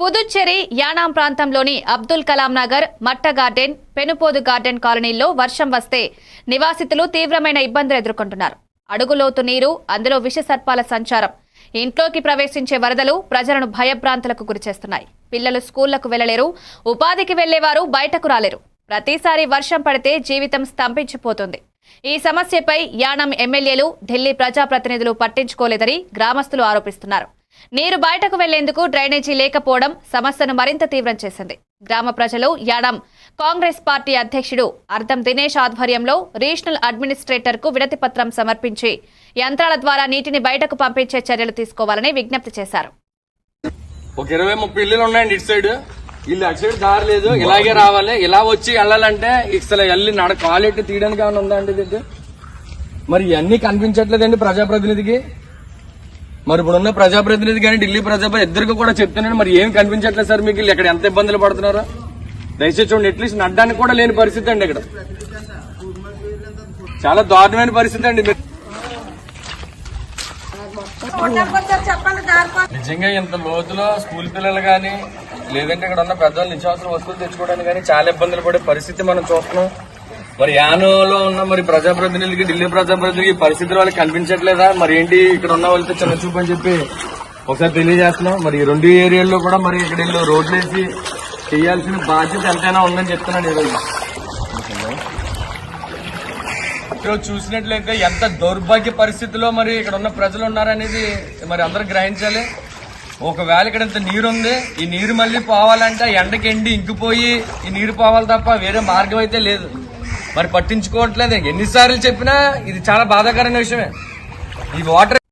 పుదుచ్చేరి యానాం ప్రాంతంలోని అబ్దుల్ కలాం నగర్ మట్ట garden పెనుపోదు garden కాలనీల్లో వర్షం వస్తే నివాసితులు తీవ్రమైన ఇబ్బందులు ఎదుర్కొంటున్నారు. అడుగులోతు నీరు అందులో విష సర్పాల సంచారం. ఇంట్లోకి ప్రవేశించే వరదలు ప్రజలను భయభ్రాంతులకు గురిచేస్తున్నాయి పిల్లలు స్కూళ్ళకు వెళ్ళలేరు ఉపాధికి వెళ్ళేవారు బయటకు రాలేరు. ప్రతిసారి వర్షం పడితే జీవితం స్తంభించిపోతుంది. ఈ సమస్యపై యానం ఎమ్మెల్యేలు ఢిల్లీ ప్రజాప్రతినిధులు పట్టించుకోలేదని గ్రామస్తులు ఆరోపిస్తున్నారు. నీరు బయటకు వెళ్ళేందుకు డ్రైనేజీ లేకపోవడం సమస్యను మరింత తీవ్రం చేసింది. గ్రామ ప్రజలు యానం కాంగ్రెస్ పార్టీ అధ్యక్షుడు అర్థం దినేష్ ఆధ్వర్యంలో రీజనల్ అడ్మినిస్ట్రేటర్కు వినతి పత్రం సమర్పించి యంత్రాల ద్వారా నీటిని బయటకు పంపించే చర్యలు తీసుకోవాలని విజ్ఞప్తి చేశారు. ఒక ఇరవై ముప్పై ఇల్లులు ఉన్నాయండి ఇటు సైడ్. ఇల్లు అటు సైడ్ దారి లేదు. ఇలాగే రావాలి. ఇలా వచ్చి వెళ్ళాలంటే ఇసలు వెళ్ళి నడ కాలెట్టి తీయడానికి ఏమైనా ఉందా అండి మరి ఇవన్నీ కనిపించట్లేదండి ప్రజాప్రతినిధికి. మరి ఇప్పుడున్న ప్రజాప్రతినిధి కానీ ఢిల్లీ ప్రజాప్రతినిధి ఇద్దరికి కూడా చెప్తున్నాను. మరి ఏం కనిపించట్లేదు సార్ మీకు? ఇక్కడ ఎంత ఇబ్బందులు పడుతున్నారా? దయచేసి చూడండి అట్లీస్ట్ నడ్డానికి కూడా లేని పరిస్థితి అండి ఇక్కడ. చాలా దారుణమైన పరిస్థితి అండి. నిజంగా ఇంత లోతులో స్కూల్ పిల్లలు కానీ లేదంటే ఇక్కడ ఉన్న పెద్దవాళ్ళు నిత్యావసర వస్తువులు తెచ్చుకోవడానికి కానీ చాలా ఇబ్బందులు పడే పరిస్థితి మనం చూస్తున్నాం. మరి యానోలో ఉన్న మరి ప్రజాప్రతినిధులకి ఢిల్లీ ప్రజాప్రతినిధులకి పరిస్థితులు వాళ్ళకి కనిపించట్లేదా? మరి ఏంటి ఇక్కడ ఉన్న వాళ్ళతో చిన్న చూపు అని చెప్పి ఒకసారి తెలియజేస్తున్నాం. మరి రెండు ఏరియాల్లో కూడా మరి ఇక్కడ వీళ్ళు రోడ్లు వేసి చేయాల్సిన బాధ్యత ఎంతైనా ఉందని చెప్తున్నాను ఈరోజు ఈరోజు చూసినట్లయితే ఎంత దౌర్భాగ్య పరిస్థితిలో మరి ఇక్కడ ఉన్న ప్రజలు ఉన్నారనేది మరి అందరూ గ్రహించాలి. ఒకవేళ ఇక్కడ ఇంత నీరు ఉంది ఈ నీరు మళ్ళీ పోవాలంటే ఎండకి ఎండి ఇంకిపోయి ఈ నీరు పోవాలి తప్ప వేరే మార్గం అయితే లేదు. మరి పట్టించుకోవట్లేదు. ఎన్నిసార్లు చెప్పినా ఇది చాలా బాధాకరమైన విషయమే. ఈ వాటర్